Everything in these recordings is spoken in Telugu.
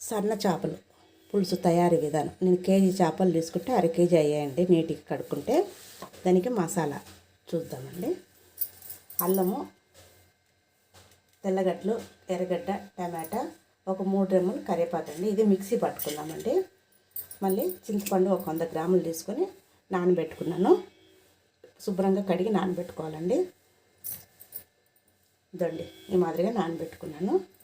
సన్న చేపలు పులుసు తయారీ విధానం. నేను కేజీ చేపలు తీసుకుంటే అర కేజీ అయ్యాయండి నీటికి కడుక్కుంటే. దానికి మసాలా చూద్దామండి. అల్లము తెల్లగడ్డలు ఎర్రగడ్డ టమాటా ఒక మూడు రెమ్మలు కరివేపాకు అండి. ఇది మిక్సీ పట్టుకున్నామండి మళ్ళీ చింతపండు ఒక వంద గ్రాములు తీసుకొని నానబెట్టుకున్నాను. శుభ్రంగా కడిగి నానబెట్టుకోవాలండి. దండి ఈ మాదిరిగా నానబెట్టుకున్నాను.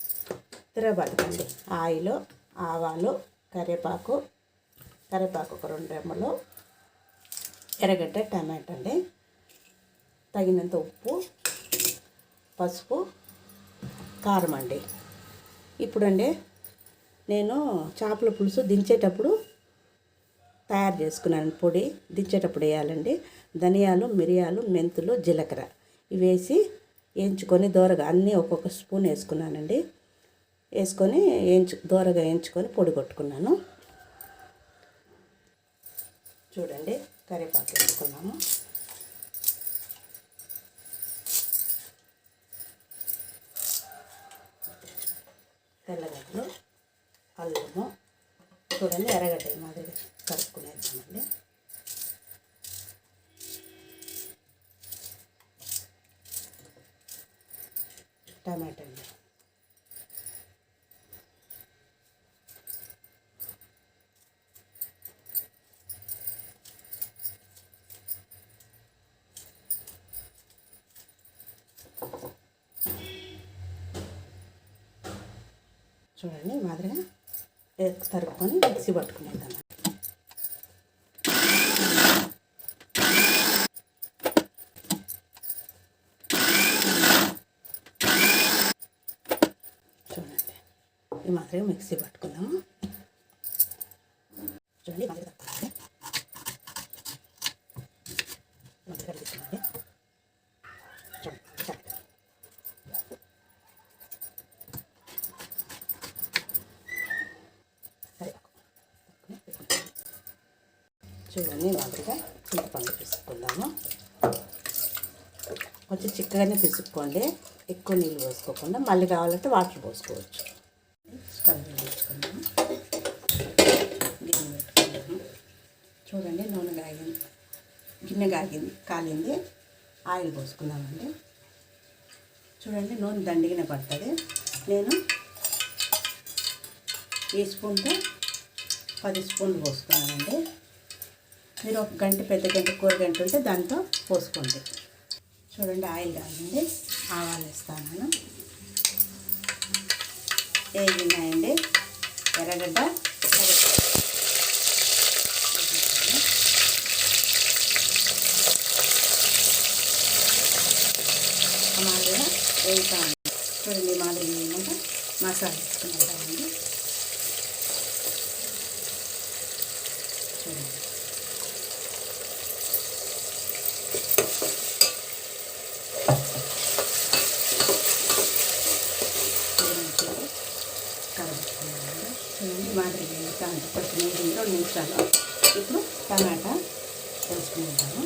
తిరగబడకండి ఆయిల్ ఆవాలు కరివేపాకు కరివేపాకు ఒక రెండు రెమ్మలు ఎర్రగడ్డ టమాటా అండి. తగినంత ఉప్పు పసుపు కారం అండి. ఇప్పుడండి నేను చేపల పులుసు దించేటప్పుడు తయారు చేసుకున్నాను. పొడి దించేటప్పుడు వేయాలండి. ధనియాలు మిరియాలు మెంతులు జీలకర్ర ఇవి వేసి వేయించుకొని దోరగా అన్నీ ఒక్కొక్క స్పూన్ వేసుకున్నానండి. వేసుకొని వేయించు దోరగా వేయించుకొని పొడి కొట్టుకున్నాను. చూడండి కరివేపాకు వేసుకున్నాము. తెల్లగడ్డలు అల్లము. చూడండి ఎర్రగడ్డ మాదిరి కలుపుకునేద్దామండి టమాటా చూడండి మాదిరిగా ఏ- తరుక్కొని మిక్సీ పట్టుకునేద్దాం. చూడండి ఈ మాదిరిగా మిక్సీ పట్టుకుందాము. చూడండి ఈ మాదిరిగా తప్పాలి మాదిరిగా తీసుకున్నాండి చూడండి చక్కగా. కరివేపాకు. చూడండి మాదిరిగా చింతపండు పిసుకుందాము కొంచెం చిక్కగానే పిసుక్కోండి. ఎక్కువ నీళ్ళు పోసుకోకుండా మళ్ళీ కావాలంటే వాటర్ పోసుకోవచ్చు. స్టవ్ వెలిగించుకుందాము. గిన్నె పెట్టుకుందాము. చూడండి నూనె కాగింది. గిన్నె కాగింది కాలింది. ఆయిల్ పోసుకుందామండి. చూడండి నూనె దండిగా పడుతుంది. నేను ఈ స్పూన్తో పది స్పూన్లు పోసుకున్నానండి. మీరు ఒక గంట పెద్ద గంట కూర గంట ఉంటే దాంతో పోసుకోండి. చూడండి ఆయిల్ కాదండి ఆవాలు ఇస్తాను నేను. వేగినాయండి ఎర్రగడ్డ మాదిరిగా వేగుతాను చూడండి ఈ మాదిరిగా వేయమంటే మసాలా వేసుకుంటామండి చూడండి. కలుపుకోవాలి చూడండి మాదిరిగా వేగుతాను కొంచెం రెండు నిమిషాలు. ఇప్పుడు టమాటా వేసుకుంటాము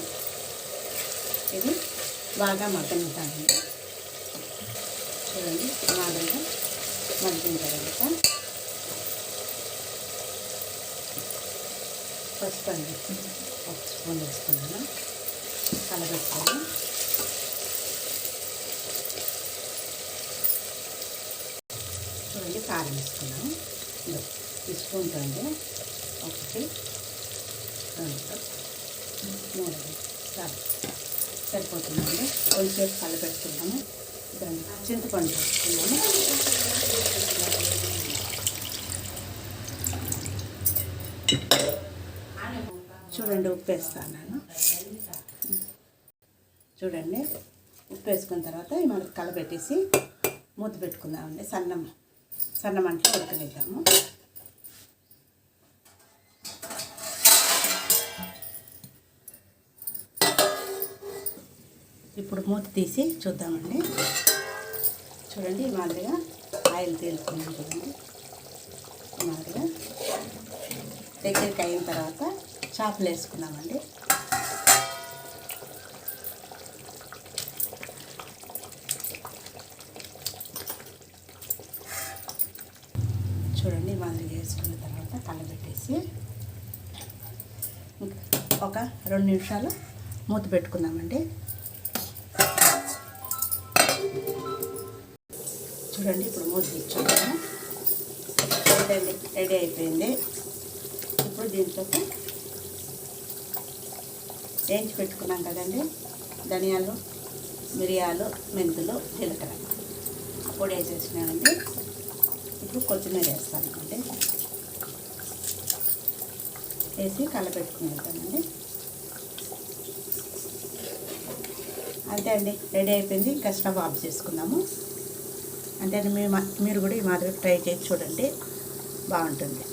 ఇది బాగా మగ్గనిద్దామండి చూడండి మాదిరిగా మగ్గిన తర్వాత పసుపు అండి. ఒక స్పూన్ వేసుకున్నాను కలగొచ్చాను చూడండి కారం వేసుకున్నాను ఇదో అండి ఒకటి రెండు మూడు చాలు సరిపోతుందండి. కొంచెంసేపు కలపెట్టుకున్నాము దాన్ని చింతపండు వేసుకున్నాము చూడండి ఉప్పు వేస్తాను నేను. చూడండి ఉప్పు వేసుకున్న తర్వాత మనకు కలపెట్టేసి మూత పెట్టుకుందామండి. సన్నం సన్న మంటలో ఉడకనిద్దాము ఇప్పుడు మూత తీసి చూద్దామండి. చూడండి ఈ మాదిరిగా ఆయిల్ తేలుకున్నాం చూడండి. ఈ మాదిరిగా దగ్గరికి అయిన తర్వాత చేపలు వేసుకున్నామండి. చూడండి మాదిరి వేసుకున్న తర్వాత కలబెట్టేసి ఒక రెండు నిమిషాలు మూత పెట్టుకుందామండి. చూడండి ఇప్పుడు మూత తెచ్చుకున్నాము రెడీ రెడీ అయిపోయింది. ఇప్పుడు దీంతో వేయించి పెట్టుకున్నాం కదండి. ధనియాలు మిరియాలు మెంతులు జీలకర్ర. పొడి వేసేసినామండి. ఇప్పుడు కొత్తిమీర వేస్తానండి వేసి కలపెట్టుకుని వెళ్తానండి అంతే అండి రెడీ అయిపోయింది. ఇంకా స్టవ్ ఆఫ్ చేసుకుందాము. అంతే అండి మీరు కూడా ఈ మాదిరి ట్రై చేసి చూడండి. బాగుంటుంది.